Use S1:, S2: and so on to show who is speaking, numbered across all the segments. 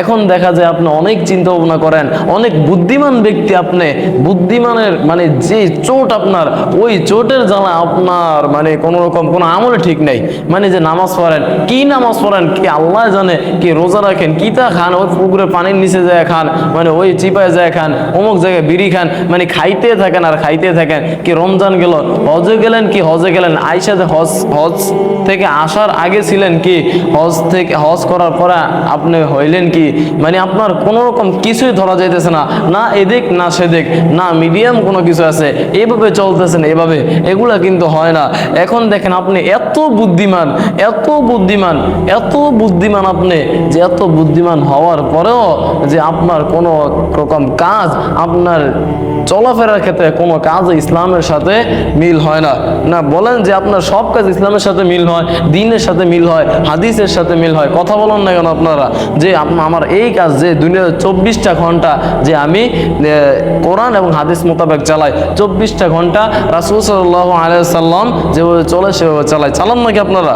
S1: এখন দেখা যায় আপনি অনেক চিন্তা ভাবনা করেন, অনেক বুদ্ধিমান ব্যক্তি আপনি, বুদ্ধিমানের মানে যে চোট আপনার, ওই চোটের জ্বালা আপনার মানে কোনো রকম কোনো আমলে ঠিক নেই। মানে যে নামাজ পড়েন, কি নামাজ পড়েন, কি আল্লাহ জানে, কি রোজা রাখেন, কি তা খান, ওই পুকুরে পানির নিচে যায় খান মানে ওই চিপায় যায় খান, অমুক জায়গায় বিড়ি খান মানে খাইতে থাকেন আর খাইতে থাকেন, কি রমজান গেল, হজে গেলেন কি হজে গেলেন আইসাতে হজ হজ থেকে আসার আগে ছিলেন কি, হজ থেকে, হজ করার পরে আপনি হইলেন কি মানে আপনার কোনো রকম কিছুই ধরা যাইতেছে না। না এদিক, না সেদিক, না মিডিয়াম কোনো কিছু আছে। এইভাবে চলতেছেন এভাবে। এগুলা কিন্তু হয় না। এখন দেখেন আপনি এত বুদ্ধিমান এত বুদ্ধিমান এত বুদ্ধিমান আপনি যে এত বুদ্ধিমান হওয়ার পরেও যে আপনার কোনো রকম কাজ, আপনার চলাফেরার ক্ষেত্রে কোনো কাজ ইসলামের সাথে মিল হয় না। না, বলেন যে আপনার সব কাজ ইসলামের সাথে মিল হয়, দিনের সাথে মিল হয়, হাদিসের সাথে মিল হয়। কথা বলেন না কেন আপনারা? যে আপ- আমার এই কাজ যে দুনিয়ার চব্বিশটা ঘণ্টা যে আমি কোরআন এবং হাদিস মোতাবেক চালাই, চব্বিশটা ঘণ্টা রাসুল সাল্লাহ সাল্লাম যেভাবে চলে সেভাবে চালাই। চালান নাকি আপনারা?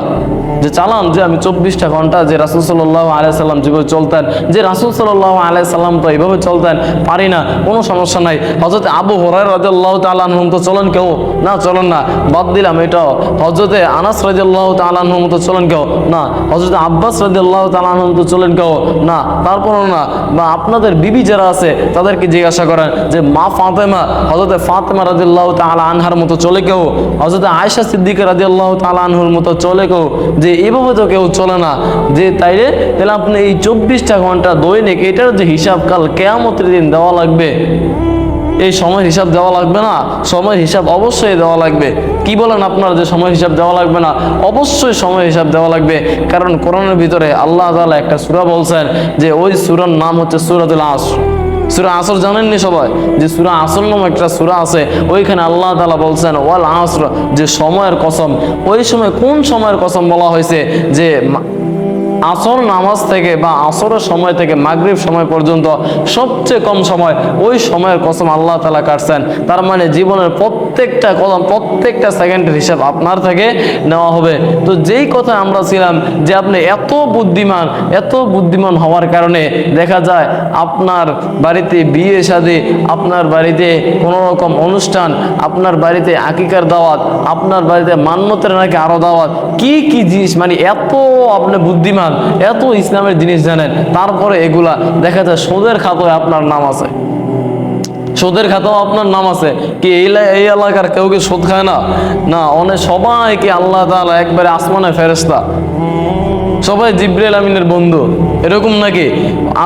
S1: যে চালান যে আমি চব্বিশটা ঘণ্টা যে রাসুল সাল্লাহ আলাইসাল্লাম যেভাবে চলতেন, যে রাসুল সাল্লাহ আলাইসাল্লাম তো এইভাবে চলতেন, পারি না, কোনো সমস্যা নাই। হজরত আবু হরাই রাজাল্লাহ তালানহম তো চলেন কেউ? না, চলেন না। বাদ দিলাম এটাও। হজরতে আনাস রাজাল্লাহ তালানহম তো চলেন কেউ? না। হজরত আব্বাস রাজাল্লাহ তালানহম তো চলেন কেউ? না। তারপরও না। বা আপনাদের বিবি যারা আছে, তাদেরকে জিজ্ঞাসা করেন যে, মা ফাতেমা? হজরতে ফাতেমা রাজিল্লাহ তালা আনহার মতো চলে কেউ? হজরতে আয়সা সিদ্দিকা রাজিল্লাহ তালা আনহুর মতো চলে কেউ? যে এভাবে তো কেউ চলে না। যে তাইলে তাহলে আপনি এই চব্বিশটা ঘণ্টা দৈনিক এটার যে হিসাব কাল কেয়ামতের দিন দেওয়া লাগবে। এই সময় হিসাব দেওয়া লাগবে না? সময় হিসাব অবশ্যই দেওয়া লাগবে। কি বলেন আপনার যে সময় হিসাব দেওয়া লাগবে না? অবশ্যই সময় হিসাব দেওয়া লাগবে। কারণ কোরআনের ভিতরে আল্লাহ তাআলা একটা সূরা বলছেন যে ওই সূরার নাম হচ্ছে সূরাতুল আসর সূরা আসর জানেননি সবাই? যে সুরা আসর নামে একটা সুরা আছে, ওইখানে আল্লাহ তালা বলছেন, ওয়াল আসর যে সময়ের কসম। ওই সময় কোন সময়ের কসম বলা হয়েছে? যে আসর নামাজ থেকে বা আসরের সময় থেকে মাগরীব সময় পর্যন্ত সবচেয়ে কম সময় ওই সময়ের কসম আল্লাহ তালা কাটছেন। তার মানে জীবনের প্রত্যেকটা কদম প্রত্যেকটা সেকেন্ডের হিসাব আপনার থেকে নেওয়া হবে। তো যেই কথা আমরা ছিলাম যে আপনি এত বুদ্ধিমান এত বুদ্ধিমান হওয়ার কারণে দেখা যায় আপনার বাড়িতে বিয়ে শাদী আপনার বাড়িতে কোনো রকম অনুষ্ঠান, আপনার বাড়িতে আকিকার দাওয়াত, আপনার বাড়িতে মান্যতের নাকি আরও দাওয়াত, কি কি জিনিস মানে এত আপনি বুদ্ধিমান, এত ইসলামের জিনিস জানেন, তারপরে এগুলা দেখা যায় সোদের খাতায় আপনার নাম আছে। সুদের খাতাও আপনার নাম আছে। কি এই এলাকার কেউ কি সুদ খায় না? না অনেক সবাইকে আল্লাহ তাআলা একবারে আসমানে ফেরেস্তা সবাই জিব্রাইল আমিনের বন্ধু। এরকম নাকি?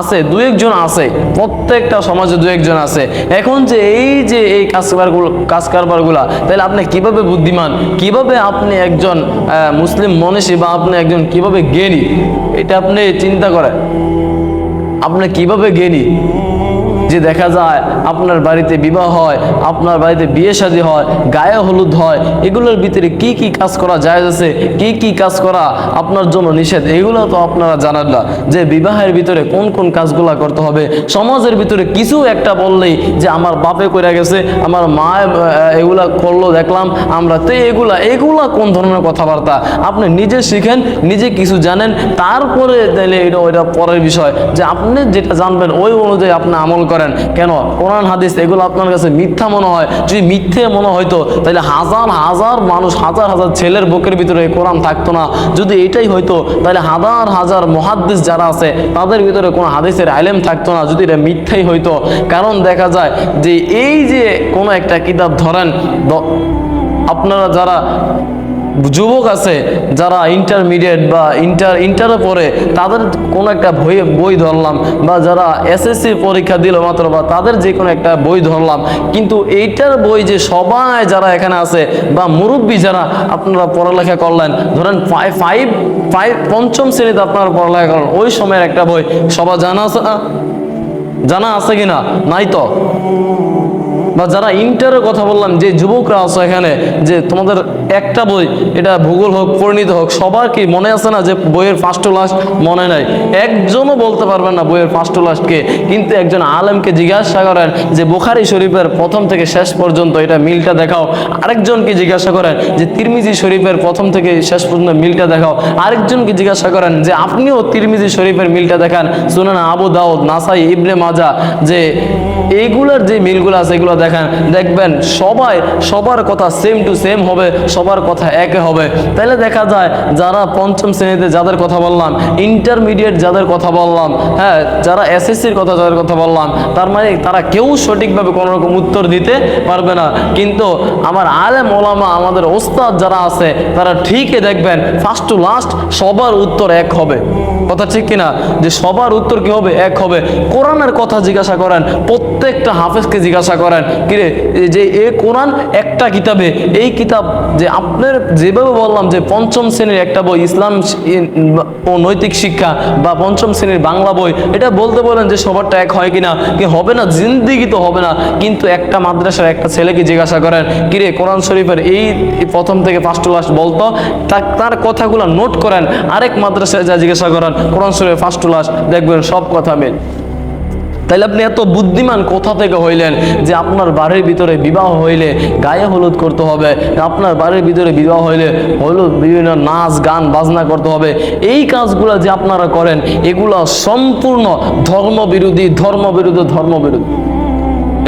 S1: আছে, দু একজন আছে। প্রত্যেকটা সমাজে দু একজন আছে। এখন যে এই যে এই কাজ কারবারগুলো কাজ কারবারগুলা তাহলে আপনি কীভাবে বুদ্ধিমান? কীভাবে আপনি একজন মুসলিম মনীষী বা আপনি একজন কীভাবে জ্ঞানী? এটা আপনি চিন্তা করেন। আপনি কীভাবে জ্ঞানী? যে দেখা যায় আপনার বাড়িতে বিবাহ হয়, আপনার বাড়িতে বিয়ে শাদী হয়, গায়ে হলুদ হয়, এগুলোর ভিতরে কি কি কাজ করা যায় আছে, কি কি কাজ করা আপনার জন্য নিষেধ, এগুলো তো আপনারা জানেন না। যে বিবাহের ভিতরে কোন কোন কাজগুলা করতে হবে, সমাজের ভিতরে কিছু একটা বললেই যে আমার বাপে করে গেছে, আমার মা এগুলা করল, দেখলাম আমরা তো এগুলা এগুলা কোন ধরনের কথাবার্তা? আপনি নিজে শিখেন, নিজে কিছু জানেন, তারপরে তাহলে এটা, ওইটা পরের বিষয়। যে আপনি যেটা জানবেন, ওই অনুযায়ী আপনি আমল করেন। কেন? কোরআন, হাদিস, এগুলো আপনার কাছে মিথ্যা মনে হয়। যদি মিথ্যে মনে হয়তো তাহলে হাজার হাজার মানুষ, হাজার হাজার ছেলের বুকের ভিতরে কোরআন থাকতো না। যদি এটাই হয়তো তাহলে হাজার হাজার মহাদ্দিস যারা আছে, তাদের ভিতরে কোনো হাদিসের আইলেম থাকতো না, যদি এটা মিথ্যাই হইতো। কারণ দেখা যায় যে এই যে কোনো একটা কিতাব ধরেন আপনারা যারা যুবক আছে যারা ইন্টারমিডিয়েট বা ইন্টার ইন্টারে পড়ে, তাদের কোনো একটা বই বই ধরলাম বা যারা এসএসসি পরীক্ষা দিল মাত্র বা তাদের যে কোনো একটা বই ধরলাম, কিন্তু এইটার বই যে সবাই যারা এখানে আছে বা মুরব্বী যারা আপনারা পড়ালেখা করলেন, ধরেন ফাইভ ফাইভ পঞ্চম শ্রেণীতে আপনারা পড়ালেখা করলেন, ওই সময়ের একটা বই সবার জানা আছে জানা আছে কিনা? নাই তো? বা যারা ইন্টারের কথা বললাম, যে যুবকরা আছো এখানে, যে তোমাদের একটা বই, এটা ভূগোল হোক, পরিণীত হোক, সবার কি মনে আছে না যে বইয়ের ফার্স্ট লাস্ট মনে নাই? একজনও বলতে পারবেন না বইয়ের ফার্স্ট লাস্টকে কিন্তু একজন আলেমকে জিজ্ঞাসা করেন যে বুখারি শরীফের প্রথম থেকে শেষ পর্যন্ত এটা মিলটা দেখাও। আরেকজনকে জিজ্ঞাসা করেন যে তিরমিজি শরীফের প্রথম থেকে শেষ পর্যন্ত মিলটা দেখাও। আরেকজনকে জিজ্ঞাসা করেন যে আপনিও তিরমিজি শরীফের মিলটা দেখান? শুনেন আবু দাউদ, নাসাই, ইবনে মাজা, যে এইগুলোর যে মিলগুলো আছে, এগুলো দেখেন, দেখবেন সবাই, সবার কথা সেম টু সেম হবে, সবার কথা একে হবে। তাহলে দেখা যায় যারা পঞ্চম শ্রেণীতে যাদের কথা বললাম ইন্টারমিডিয়েট যাদের কথা বললাম হ্যাঁ যারা এসএসসির কথা যাদের কথা বললাম, তার মানে তারা কেউ সঠিকভাবে কোনো রকম উত্তর দিতে পারবে না। কিন্তু আমার আলেম ওলামা, আমাদের ওস্তাদ যারা আছে, তারা ঠিকই দেখবেন ফার্স্ট টু লাস্ট সবার উত্তর এক হবে। কথা ঠিক কিনা? যে সবার উত্তর কি হবে? এক হবে। কোরআনের কথা জিজ্ঞাসা করেন, প্রত্যেকটা হাফেজকে জিজ্ঞাসা করেন কিরে যে এ কোরআন একটা কিতাবে, এই কিতাব যে আপনার যেভাবে বললাম যে পঞ্চম শ্রেণির একটা বই, ইসলাম ও নৈতিক শিক্ষা বা পঞ্চম শ্রেণির বাংলা বই, এটা বলতে বলেন যে সবারটা এক হয় কিনা? কি হবে না? জিন্দিগি তো হবে না। কিন্তু একটা মাদ্রাসার একটা ছেলেকে জিজ্ঞাসা করেন কিরে কোরআন শরীফের এই প্রথম থেকে ফার্স্ট টু লাস্ট বলতো? তার কথাগুলো নোট করেন, আরেক মাদ্রাসায় যা জিজ্ঞাসা করেন Quran Sharif first to last দেখবেন সব কথা মেন। তাইলে আপনি এত বুদ্ধিমান কোথা থেকে হইলেন যে আপনার বাড়ির ভিতরে বিবাহ হইলে গায়ে হলুদ করতে হবে, আপনার বাড়ির ভিতরে বিবাহ হইলে হলুদ, বিভিন্ন নাচ, গান, বাজনা করতে হবে। এই কাজগুলো যে আপনারা করেন, এগুলো সম্পূর্ণ ধর্মবিরোধী ধর্মবিরোধী ধর্মবিরোধী।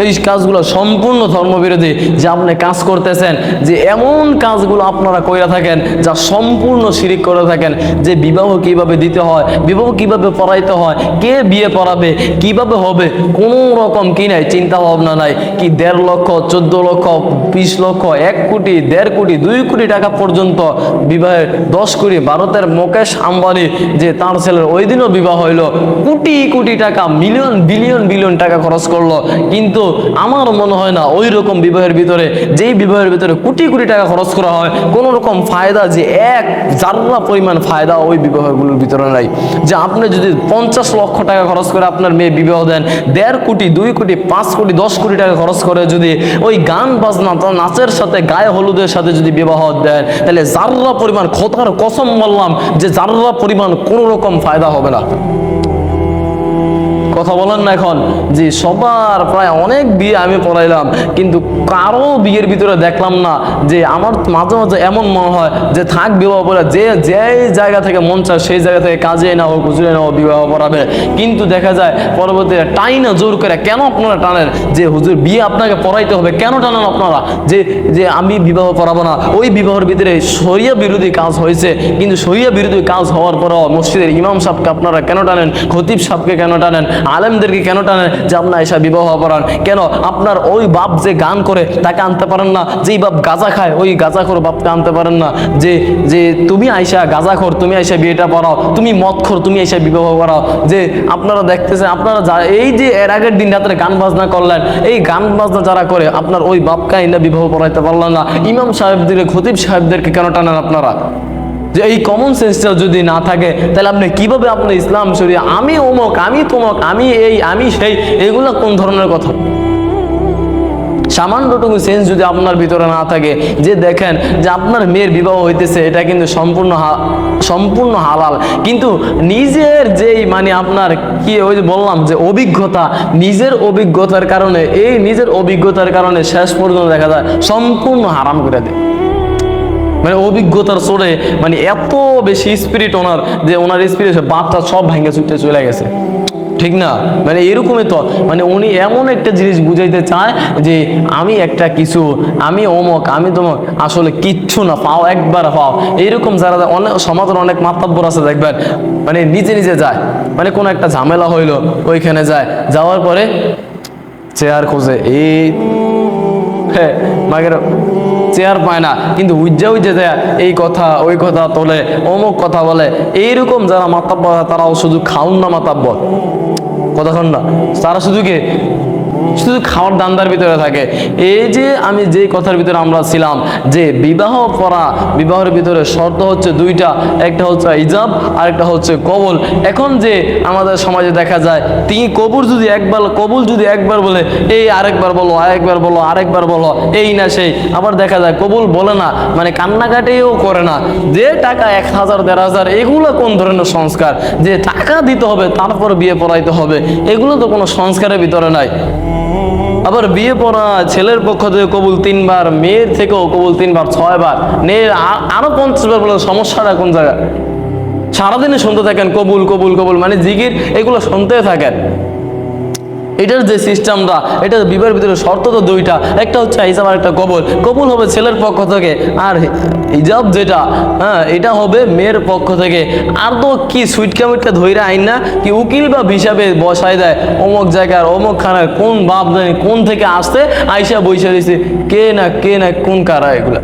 S1: এই কাজগুলো সম্পূর্ণ ধর্মবিরোধী যে আপনি কাজ করতেছেন, যে এমন কাজগুলো আপনারা কইরা থাকেন, যা সম্পূর্ণ শিরিক করে থাকেন, যে বিবাহ কীভাবে দিতে হয়, বিবাহ কীভাবে পড়াইতে হয়, কে বিয়ে পড়াবে, কীভাবে হবে, কোনো রকম কি নাই চিন্তা ভাবনা নাই, কি দেড় লক্ষ, চোদ্দ লক্ষ, বিশ লক্ষ, এক কোটি, দেড় কোটি, দুই কোটি টাকা পর্যন্ত বিবাহের দশ কোটি ভারতের মুকেশ আম্বানি যে তার ছেলের ওই দিনও বিবাহ হইল, কোটি কোটি টাকা, মিলিয়ন, বিলিয়ন বিলিয়ন টাকা খরচ করল। কিন্তু আমার মনে হয় না ওই রকম বিবাহের ভিতরে, যেই বিবাহের ভিতরে কোটি কোটি টাকা খরচ করা হয় কোনো রকম ফায়দা যে এক জাররা পরিমাণ ফায়দা ওই বিবাহগুলোর ভিতরে নাই। যে আপনি যদি পঞ্চাশ লক্ষ টাকা খরচ করে আপনার মেয়ে বিবাহ দেন, দেড় কোটি, দুই কোটি, পাঁচ কোটি, দশ কোটি টাকা খরচ করে যদি ওই গান বাজনা নাচের সাথে, গায়ে হলুদের সাথে যদি বিবাহ দেন, তাহলে জাররা পরিমাণ খোতার কসম বললাম যে জাররা পরিমাণ কোনো রকম ফায়দা হবে না। কথা বলেন না এখন। যে সবার প্রায় অনেক বিয়ে আমি পড়াইলাম, কিন্তু কারও বিয়ের ভিতরে দেখলাম না যে আমার মাঝে মাঝে এমন মনে হয় যে থাক বিবাহ পড়া যে যে জায়গা থেকে মন চায় সেই জায়গা থেকে কাজে না হোক হুজুরে না হোক বিবাহ পড়াবে। কিন্তু দেখা যায় পরবর্তীতে টাই না জোর করে কেন আপনারা টানেন যে, হুজুর, বিয়ে আপনাকে পড়াইতে হবে। কেন টানেন আপনারা? যে যে আমি বিবাহ পড়াবো না। ওই বিবাহের ভিতরে শরিয়া বিরোধী কাজ হয়েছে, কিন্তু শরিয়া বিরোধী কাজ হওয়ার পরেও মসজিদের ইমাম সাহেবকে আপনারা কেন টানেন? খতিব সাহেবকে কেন টানেন? আলেমদেরকে কেন টানেন যে আপনার এসা বিবাহ পড়ান কেন আপনার ওই বাপ যে গান করে তাকে আনতে পারেন না? যেই বাপ গাঁজা খায়, ওই গাঁজা খোর বাপকে আনতে পারেন না। যে যে তুমি আইসা গাঁজা খোর তুমি আইসা বিয়েটা পড়াও, তুমি মদ খোর তুমি আইসা বিবাহ করাও। যে আপনারা দেখতেছেন, আপনারা যা, এই যে এর আগের দিন রাত্রে গান বাজনা করলেন, এই গান বাজনা যারা করে, আপনার ওই বাপকে আইনা বিবাহ পড়াইতে পারলেন না। ইমাম সাহেবদের, খতিব সাহেবদেরকে কেন টানেন আপনারা? যে এই কমন সেন্সটা যদি না থাকে, তাহলে আপনি কীভাবে আপনি ইসলাম শরীয়, আমি অমুক আমি তমক, আমি এই, আমি সেই, এগুলো কোন ধরনের কথা? সামান্যটুকু সেন্স যদি আপনার ভিতরে না থাকে, যে দেখেন যে আপনার মেয়ের বিবাহ হইতেছে, এটা কিন্তু সম্পূর্ণ সম্পূর্ণ হালাল। কিন্তু নিজের যেই মানে আপনার কি ওই যে বললাম যে অভিজ্ঞতা, নিজের অভিজ্ঞতার কারণে, এই নিজের অভিজ্ঞতার কারণে শেষ পর্যন্ত দেখা যায়, সম্পূর্ণ হারাম করে দেয়। মানে অভিজ্ঞতার চড়ে মানে এত বেশি স্পিরিট ওনার যে ওনার স্পিরিট বাচ্চা সব ভেঙে ছুটে চলে গেছে। ঠিক না? মানে এরকমই তো মানে উনি এমন একটা জিনিস বুঝাইতে চায় যে আমি একটা কিছু, আমি অমক, আমি তোমাক, আসলে কিচ্ছু না, পাও একবার পাও। এইরকম যারা অনেক সমাজের অনেক মাতাব্বর আছে, দেখবেন মানে নিজে নিজে যায়। মানে কোনো একটা ঝামেলা হইল, ওইখানে যায়। যাওয়ার পরে চেয়ার খোঁজে, এই হ্যাঁ মাগের চেয়ার পায় না। কিন্তু উজ্জা উজ্জা দেয়া এই কথা, ওই কথা তোলে, অমুক কথা বলে। এইরকম যারা মাতাব্য তারাও শুধু খাউন না মাতাব্বর কতক্ষণ না। তারা শুধু কি শুধু খাওয়ার দান্দার ভিতরে থাকে। এই যে আমি যে কথার ভিতরে আমরা ছিলাম যে বিবাহ করা, বিবাহের ভিতরে শর্ত হচ্ছে দুইটা, একটা হচ্ছে ইজাব আর একটা হচ্ছে কবুল। এখন যে আমাদের সমাজে দেখা যায় তিনি কবুল যদি একবার, কবুল যদি একবার বলে, এই আরেকবার বলো আরেকবার বলো আরেকবার বলো, এই না সেই। আবার দেখা যায় কবুল বলে না মানে কান্নাকাটিও করে না। যে টাকা এক হাজার, দেড় হাজার, এগুলো কোন ধরনের সংস্কার? যে টাকা দিতে হবে, তারপর বিয়ে পড়াইতে হবে। এগুলো তো কোনো সংস্কারের ভিতরে নাই। আবার বিয়ে পড়া ছেলের পক্ষ থেকে কবুল তিনবার, মেয়ের থেকেও কবুল তিনবার, ছয়বার। মেয়ের আ- আরও পঞ্চাশ বার বলে সমস্যাটা কোন জায়গায়? সারাদিনে শুনতে থাকেন, কবুল কবুল কবুল মানে জিগির এগুলো শুনতে থাকেন। এটার যে সিস্টেমটা এটা বিবাহের ভিতরে শর্ত তো দুইটা। একটা হচ্ছে হিসাব আর একটা কবল। কবুল হবে ছেলের পক্ষ থেকে আর হিজাব যেটা হ্যাঁ এটা হবে মেয়ের পক্ষ থেকে। আর তো কি সুইটকা মিটকা ধৈরা আইন না, কি উকিল বা হিসাবে বসায় দেয়। অমুক জায়গার, অমুক খানার, কোন বাপ দেয় কোন থেকে আসতে আইসা বৈশা দিছে। কে না কে না কোন কারা এগুলা?